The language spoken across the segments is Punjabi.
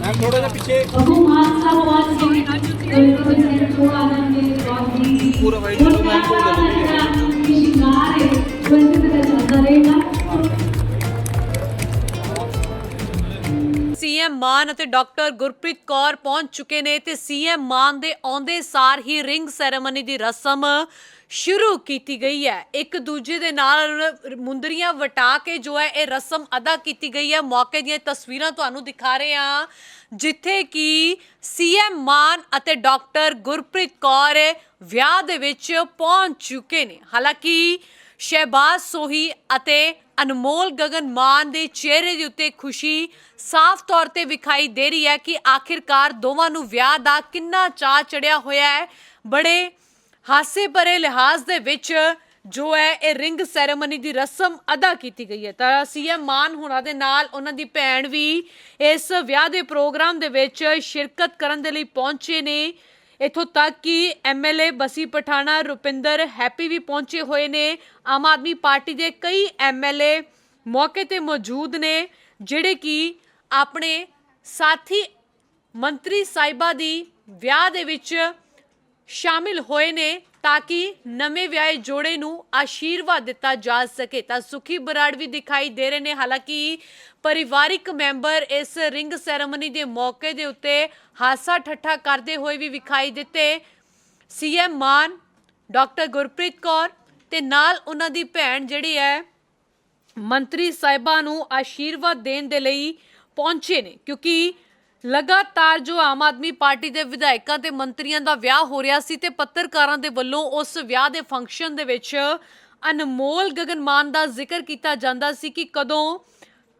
ਮੈਂ ਥੋੜਾ ਜਿਹਾ ਪਿੱਛੇ ਪੂਰਾ ਵਾਈਟ ਨੂੰ ਮੈਂ ਕੋਲ ਦੇ ਲਵਾਂਗੇ ਮਾਨ ਅਤੇ ਡਾਕਟਰ ਗੁਰਪ੍ਰੀਤ ਕੌਰ ਪਹੁੰਚ ਚੁੱਕੇ ਨੇ ਤੇ ਸੀਐਮ ਮਾਨ ਦੇ ਆਉਂਦੇ ਸਾਰ ਹੀ ਰਿੰਗ ਸੈਰੇਮਨੀ ਦੀ ਰਸਮ ਸ਼ੁਰੂ ਕੀਤੀ ਗਈ ਹੈ। ਇੱਕ ਦੂਜੇ ਦੇ ਨਾਲ ਮੁੰਦਰੀਆਂ ਵਟਾ ਕੇ ਜੋ ਹੈ ਇਹ ਰਸਮ ਅਦਾ ਕੀਤੀ ਗਈ ਹੈ। ਮੌਕੇ ਦੀਆਂ ਤਸਵੀਰਾਂ ਤੁਹਾਨੂੰ ਦਿਖਾ ਰਹੇ ਹਾਂ, ਜਿੱਥੇ ਕਿ ਸੀਐਮ ਮਾਨ ਅਤੇ ਡਾਕਟਰ ਗੁਰਪ੍ਰੀਤ ਕੌਰ ਵਿਆਹ ਦੇ ਵਿੱਚ ਪਹੁੰਚ ਚੁੱਕੇ ਨੇ। ਹਾਲਾਂਕਿ ਸ਼ਹਿਬਾਜ਼ ਸੋਹੀ ਅਤੇ ਅਨਮੋਲ ਗਗਨ ਮਾਨ ਦੇ ਚਿਹਰੇ ਦੇ ਉੱਤੇ ਖੁਸ਼ੀ ਸਾਫ਼ ਤੌਰ ਤੇ ਵਿਖਾਈ ਦੇ ਰਹੀ ਹੈ ਕਿ ਆਖਿਰਕਾਰ ਦੋਵਾਂ ਨੂੰ ਵਿਆਹ ਦਾ ਕਿੰਨਾ ਚਾਅ ਚੜਿਆ ਹੋਇਆ ਹੈ। ਬੜੇ ਹਾਸੇ ਭਰੇ ਲਿਹਾਜ਼ ਦੇ ਵਿੱਚ ਜੋ ਹੈ, ਇਹ ਰਿੰਗ ਸੈਰੇਮਨੀ ਦੀ ਰਸਮ ਅਦਾ ਕੀਤੀ ਗਈ ਹੈ। ਤਾਂ ਸੀਐਮ ਮਾਨ ਹੁਣਾਂ ਦੇ ਨਾਲ ਉਹਨਾਂ ਦੀ ਭੈਣ ਵੀ ਇਸ ਵਿਆਹ ਦੇ ਪ੍ਰੋਗਰਾਮ ਦੇ ਵਿੱਚ ਸ਼ਿਰਕਤ ਕਰਨ ਦੇ ਲਈ ਪਹੁੰਚੇ ਨੇ। ਇਥੋਂ ਤੱਕ ਕਿ ਐਮਐਲਏ ਬਸੀ ਪਠਾਣਾ ਰੁਪਿੰਦਰ ਹੈਪੀ ਵੀ ਪਹੁੰਚੇ ਹੋਏ ਨੇ। ਆਮ ਆਦਮੀ ਪਾਰਟੀ ਦੇ ਕਈ ਐਮਐਲਏ ਮੌਕੇ ਤੇ ਮੌਜੂਦ ਨੇ, ਜਿਹੜੇ ਕਿ ਆਪਣੇ ਸਾਥੀ ਮੰਤਰੀ ਸਾਹਿਬਾ ਦੀ ਵਿਆਹ ਦੇ ਵਿੱਚ ਸ਼ਾਮਿਲ ਹੋਏ ਨੇ। ਤਾਂ ਕਿ ਨਵੇਂ ਵਿਆਹੇ ਜੋੜੇ ਨੂੰ ਆਸ਼ੀਰਵਾਦ ਦਿੱਤਾ ਜਾ ਸਕੇ। ਤਾਂ ਸੁਖੀ ਬਰਾੜ ਵੀ ਦਿਖਾਈ ਦੇ ਰਹੇ ਨੇ। ਹਾਲਾਂਕਿ ਪਰਿਵਾਰਿਕ ਮੈਂਬਰ ਇਸ ਰਿੰਗ ਸੈਰੇਮਨੀ ਦੇ ਮੌਕੇ ਦੇ ਉੱਤੇ ਹਾਸਾ ਠੱਠਾ ਕਰਦੇ ਹੋਏ ਵੀ ਵਿਖਾਈ ਦਿੱਤੇ। ਸੀਐਮ ਮਾਨ, ਡਾਕਟਰ ਗੁਰਪ੍ਰੀਤ ਕੌਰ ਤੇ ਨਾਲ ਉਹਨਾਂ ਦੀ ਭੈਣ ਜਿਹੜੀ ਹੈ, ਮੰਤਰੀ ਸਾਹਿਬਾਂ ਨੂੰ ਆਸ਼ੀਰਵਾਦ ਦੇਣ ਦੇ ਲਈ ਪਹੁੰਚੇ ਨੇ। ਕਿਉਂਕਿ ਲਗਾਤਾਰ ਜੋ ਆਮ ਆਦਮੀ ਪਾਰਟੀ ਦੇ ਵਿਧਾਇਕਾਂ ਤੇ ਮੰਤਰੀਆਂ ਦਾ ਵਿਆਹ ਹੋ ਰਿਹਾ ਸੀ ਤੇ ਪੱਤਰਕਾਰਾਂ ਦੇ ਵੱਲੋਂ ਉਸ ਵਿਆਹ ਦੇ ਫੰਕਸ਼ਨ ਦੇ ਵਿੱਚ ਅਨਮੋਲ ਗਗਨਮਾਨ ਦਾ ਜ਼ਿਕਰ ਕੀਤਾ ਜਾਂਦਾ ਸੀ ਕਿ ਕਦੋਂ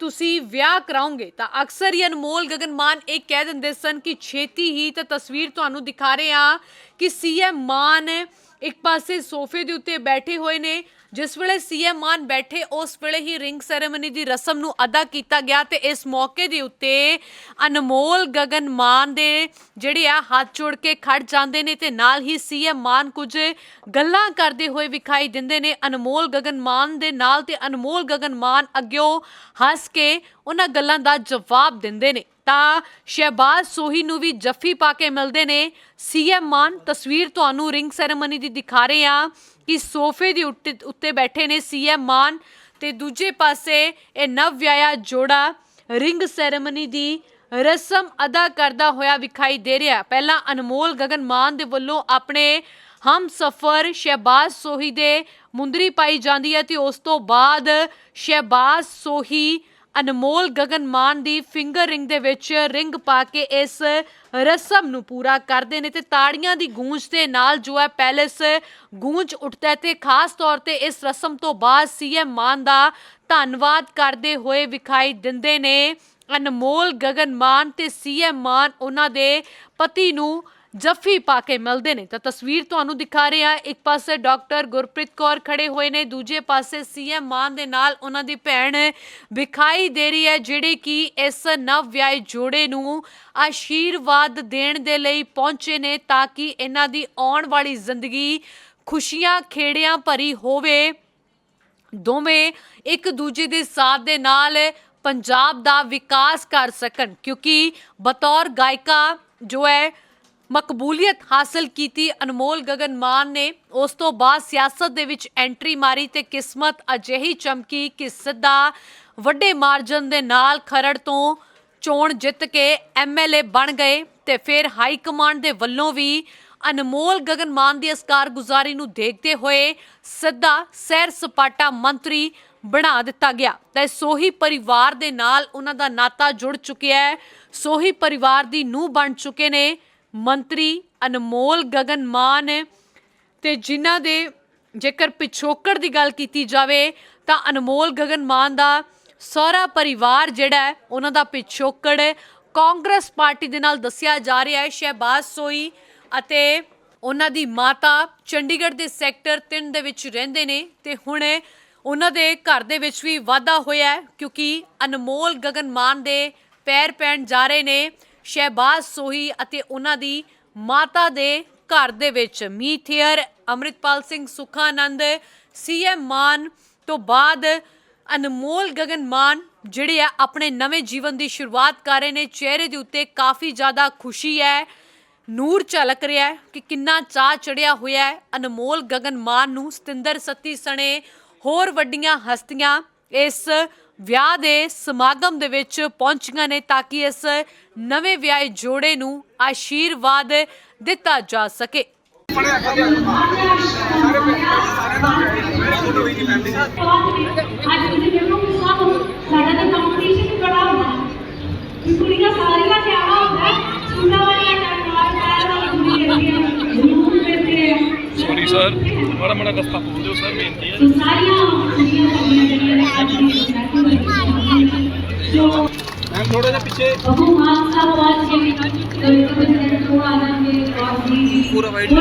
ਤੁਸੀਂ ਵਿਆਹ ਕਰਾਉਂਗੇ ਤਾਂ ਅਕਸਰ ਹੀ ਅਨਮੋਲ ਗਗਨਮਾਨ ਇਹ ਕਹਿ ਦਿੰਦੇ ਸਨ ਕਿ ਛੇਤੀ ਹੀ ਤਾਂ ਤਸਵੀਰ ਤੁਹਾਨੂੰ ਦਿਖਾ ਰਹੇ ਹਾਂ ਕਿ ਸੀਐਮ ਮਾਨ ਇੱਕ ਪਾਸੇ ਸੋਫੇ ਦੇ ਉੱਤੇ ਬੈਠੇ ਹੋਏ ਨੇ ਜਿਸ ਵੇਲੇ ਸੀਐਮ ਮਾਨ ਬੈਠੇ, ਉਸ ਵੇਲੇ ਹੀ ਰਿੰਗ ਸੈਰੇਮਨੀ ਦੀ ਰਸਮ ਨੂੰ ਅਦਾ ਕੀਤਾ ਗਿਆ ਤੇ ਇਸ ਮੌਕੇ ਦੇ ਉੱਤੇ ਅਨਮੋਲ ਗਗਨ ਮਾਨ ਦੇ ਜਿਹੜੇ ਆ ਹੱਥ ਜੋੜ ਕੇ ਖੜ ਜਾਂਦੇ ਨੇ ਤੇ ਨਾਲ ਹੀ ਸੀਐਮ ਮਾਨ ਕੁਝ ਗੱਲਾਂ ਕਰਦੇ ਹੋਏ ਵਿਖਾਈ ਦਿੰਦੇ ਨੇ। ਅਨਮੋਲ ਗਗਨ ਮਾਨ ਦੇ ਨਾਲ ਤੇ ਅਨਮੋਲ ਗਗਨ ਮਾਨ ਅੱਗਿਓ ਹੱਸ ਕੇ ਉਹਨਾਂ ਗੱਲਾਂ ਦਾ ਜਵਾਬ ਦਿੰਦੇ ਨੇ। ਤਾਂ ਸ਼ਹਿਬਾਜ਼ ਸੋਹੀ ਨੂੰ ਵੀ ਜੱਫੀ ਪਾ ਕੇ ਮਿਲਦੇ ਨੇ। ਸੀਐਮ ਮਾਨ ਤਸਵੀਰ ਤੁਹਾਨੂੰ ਰਿੰਗ ਸੈਰੇਮਨੀ ਦੀ ਦਿਖਾ ਰਹੇ ਹਾਂ ਕਿ ਸੋਫੇ ਦੇ ਉੱਤੇ ਉੱਤੇ ਬੈਠੇ ਨੇ ਸੀਐਮ ਮਾਨ ਤੇ ਦੂਜੇ ਪਾਸੇ ਇਹ ਨਵ ਵਿਆਹਿਆ ਜੋੜਾ ਰਿੰਗ ਸੈਰੇਮਨੀ ਦੀ ਰਸਮ ਅਦਾ ਕਰਦਾ ਹੋਇਆ ਵਿਖਾਈ ਦੇ ਰਿਹਾ। ਪਹਿਲਾਂ ਅਨਮੋਲ ਗਗਨ ਮਾਨ ਦੇ ਵੱਲੋਂ ਆਪਣੇ ਹਮ ਸਫਰ ਸ਼ਹਿਬਾਜ਼ ਸੋਹੀ ਦੇ ਮੁੰਦਰੀ ਪਾਈ ਜਾਂਦੀ ਹੈ ਤੇ ਉਸ ਤੋਂ ਬਾਅਦ ਸ਼ਹਿਬਾਜ਼ ਸੋਹੀ ਅਨਮੋਲ ਗਗਨ ਮਾਨ ਦੀ ਫਿੰਗਰ ਰਿੰਗ ਦੇ ਵਿੱਚ ਰਿੰਗ ਪਾ ਕੇ ਇਸ ਰਸਮ ਨੂੰ ਪੂਰਾ ਕਰਦੇ ਨੇ ਤੇ ਤਾੜੀਆਂ ਦੀ ਗੂੰਜ ਦੇ ਨਾਲ ਜੋ ਹੈ ਪੈਲੇਸ ਗੂੰਜ ਉੱਠਦਾ ਹੈ ਤੇ ਖਾਸ ਤੌਰ ਤੇ ਇਸ ਰਸਮ ਤੋਂ ਬਾਅਦ ਸੀਐਮ ਮਾਨ ਦਾ ਧੰਨਵਾਦ ਕਰਦੇ ਹੋਏ ਵਿਖਾਈ ਦਿੰਦੇ ਨੇ ਅਨਮੋਲ ਗਗਨ ਮਾਨ ਤੇ ਸੀਐਮ ਮਾਨ ਉਹਨਾਂ ਦੇ ਪਤੀ ਨੂੰ ਜੱਫੀ ਪਾ ਕੇ ਮਿਲਦੇ ਨੇ। ਤਾਂ ਤਸਵੀਰ ਤੁਹਾਨੂੰ ਦਿਖਾ ਰਹੇ ਹਾਂ। ਇੱਕ ਪਾਸੇ ਡਾਕਟਰ ਗੁਰਪ੍ਰੀਤ ਕੌਰ ਖੜੇ ਹੋਏ ਨੇ। ਦੂਜੇ ਪਾਸੇ ਸੀਐਮ ਮਾਨ ਦੇ ਨਾਲ ਉਹਨਾਂ ਦੀ ਭੈਣ ਵਿਖਾਈ ਦੇ ਰਹੀ ਹੈ, ਜਿਹੜੇ ਕਿ ਇਸ ਨਵ ਵਿਆਹੇ ਜੋੜੇ ਨੂੰ ਆਸ਼ੀਰਵਾਦ ਦੇਣ ਦੇ ਲਈ ਪਹੁੰਚੇ ਨੇ ਤਾਂ ਕਿ ਇਹਨਾਂ ਦੀ ਆਉਣ ਵਾਲੀ ਜ਼ਿੰਦਗੀ ਖੁਸ਼ੀਆਂ ਖੇੜਿਆਂ ਭਰੀ ਹੋਵੇ। ਦੋਵੇਂ ਇੱਕ ਦੂਜੇ ਦੇ ਸਾਥ ਦੇ ਨਾਲ ਪੰਜਾਬ ਦਾ ਵਿਕਾਸ ਕਰ ਸਕਣ, ਕਿਉਂਕਿ ਬਤੌਰ ਗਾਇਕਾ ਜੋ ਹੈ ਮਕਬੂਲੀਅਤ ਹਾਸਲ ਕੀਤੀ। ਅਨਮੋਲ ਗਗਨ ਮਾਨ ਨੇ ਉਸ ਤੋਂ ਬਾਅਦ ਸਿਆਸਤ ਦੇ ਵਿੱਚ ਐਂਟਰੀ ਮਾਰੀ ਤੇ ਕਿਸਮਤ ਅਜਿਹੀ ਚਮਕੀ ਕਿ ਸਿੱਧਾ ਵੱਡੇ ਮਾਰਜਨ ਦੇ ਨਾਲ ਖਰੜ ਤੋਂ ਚੋਣ ਜਿੱਤ ਕੇ ਐਮਐਲਏ ਬਣ ਗਏ ਤੇ ਫਿਰ ਹਾਈ ਕਮਾਂਡ ਦੇ ਵੱਲੋਂ ਵੀ ਅਨਮੋਲ ਗਗਨ ਮਾਨ ਦੀ ਇਸ ਕਾਰਗੁਜ਼ਾਰੀ ਨੂੰ ਦੇਖਦੇ ਹੋਏ ਸਿੱਧਾ ਸੈਰ ਸਪਾਟਾ ਮੰਤਰੀ ਬਣਾ ਦਿੱਤਾ ਗਿਆ। ਤੇ ਸੋਹੀ ਪਰਿਵਾਰ ਦੇ ਨਾਲ ਉਹਨਾਂ ਦਾ ਨਾਤਾ ਜੁੜ ਚੁੱਕਿਆ ਹੈ। ਸੋਹੀ ਪਰਿਵਾਰ ਦੀ ਨੂੰਹ ਬਣ ਚੁੱਕੇ ਨੇ ਮੰਤਰੀ ਅਨਮੋਲ ਗਗਨ ਮਾਨ ਤੇ ਜਿਨ੍ਹਾਂ ਦੇ ਜੇਕਰ ਪਿਛੋਕੜ ਦੀ ਗੱਲ ਕੀਤੀ ਜਾਵੇ ਤਾਂ ਅਨਮੋਲ ਗਗਨ ਮਾਨ ਦਾ ਸਹੁਰਾ ਪਰਿਵਾਰ ਜਿਹੜਾ ਉਹਨਾਂ ਦਾ ਪਿਛੋਕੜ ਕਾਂਗਰਸ ਪਾਰਟੀ ਦੇ ਨਾਲ ਦੱਸਿਆ ਜਾ ਰਿਹਾ ਹੈ, ਸ਼ਹਿਬਾਜ਼ ਸੋਈ ਅਤੇ ਉਹਨਾਂ ਦੀ ਮਾਤਾ ਚੰਡੀਗੜ੍ਹ ਦੇ ਸੈਕਟਰ 3 ਦੇ ਵਿੱਚ ਰਹਿੰਦੇ ਨੇ ਤੇ ਹੁਣ ਉਹਨਾਂ ਦੇ ਘਰ ਦੇ ਵਿੱਚ ਵੀ ਵਾਧਾ ਹੋਇਆ ਹੈ ਕਿਉਂਕਿ ਅਨਮੋਲ ਗਗਨ ਮਾਨ ਦੇ ਪੈਰ ਪੈਣ ਜਾ ਰਹੇ ਨੇ ਸ਼ਹਿਬਾਜ਼ ਸੋਹੀ ਅਤੇ ਉਹਨਾਂ ਦੀ ਮਾਤਾ ਦੇ ਘਰ ਦੇ ਵਿੱਚ ਮੀਥੇਅਰ, ਅਮਰਿਤਪਾਲ ਸਿੰਘ ਸੁਖਾਨੰਦ ਸੀਐਮ ਮਾਨ ਤੋਂ ਬਾਅਦ ਅਨਮੋਲ ਗਗਨ ਮਾਨ, ਜਿਹੜੇ ਆ ਆਪਣੇ ਨਵੇਂ ਜੀਵਨ ਦੀ ਸ਼ੁਰੂਆਤ ਕਰ ਰਹੇ ਨੇ, ਚਿਹਰੇ ਦੇ ਉੱਤੇ ਕਾਫੀ ਜ਼ਿਆਦਾ ਖੁਸ਼ੀ ਹੈ, ਨੂਰ ਝਲਕ ਰਿਹਾ ਹੈ ਕਿ ਕਿੰਨਾ ਚਾਹ ਚੜਿਆ ਹੋਇਆ ਹੈ ਅਨਮੋਲ ਗਗਨ ਮਾਨ ਨੂੰ, ਸਤਿੰਦਰ ਸੱਤੀ ਸਣੇ ਹੋਰ ਵੱਡੀਆਂ ਹਸਤੀਆਂ ਇਸ ਵਿਆਹ ਦੇ ਸਮਾਗਮ ਦੇ ਵਿੱਚ ਪਹੁੰਚੀਆਂ ਨੇ ਤਾਂ ਕਿ ਇਸ ਨਵੇਂ ਵਿਆਹੇ ਜੋੜੇ ਨੂੰ ਆਸ਼ੀਰਵਾਦ ਦਿੱਤਾ ਜਾ ਸਕੇ। ਅੱਜ ਤੁਸੀਂ ਦੇਖੋ ਕਿ ਸਾਨੂੰ ਸਾਡਾ ਤਾਂ ਕੰਪੀਟੀਸ਼ਨ ਬੜਾ ਹੁੰਦਾ। ਕਿ ਕੁੜੀਆਂ ਸਾਰੀਆਂ ਸੌਰੀ ਸਰ ਮਾੜਾ ਮਾੜਾ ਰਸਤਾ ਬੋਲ ਦਿਓ ਸਰ ਬੇਨਤੀ ਹੈ। ਸੋ ਸਾਰੀਆਂ ਕੁੜੀਆਂ ਸਾਡੀਆਂ ਜਿਹੜੀਆਂ ਨੇ ਅੱਜ ਦੀ ਜੋ ਮੈਮ ਥੋੜਾ ਜਿਹਾ ਪਿੱਛੇ। ਬਹੁ ਮਾਨ ਸਾਹਿਬ ਅੱਜ ਜੀ ਕੋਈ ਕੋਈ ਥੋੜਾ ਨਾ ਮੇਰੇ ਕੋਲ ਜੀ ਪੂਰਾ white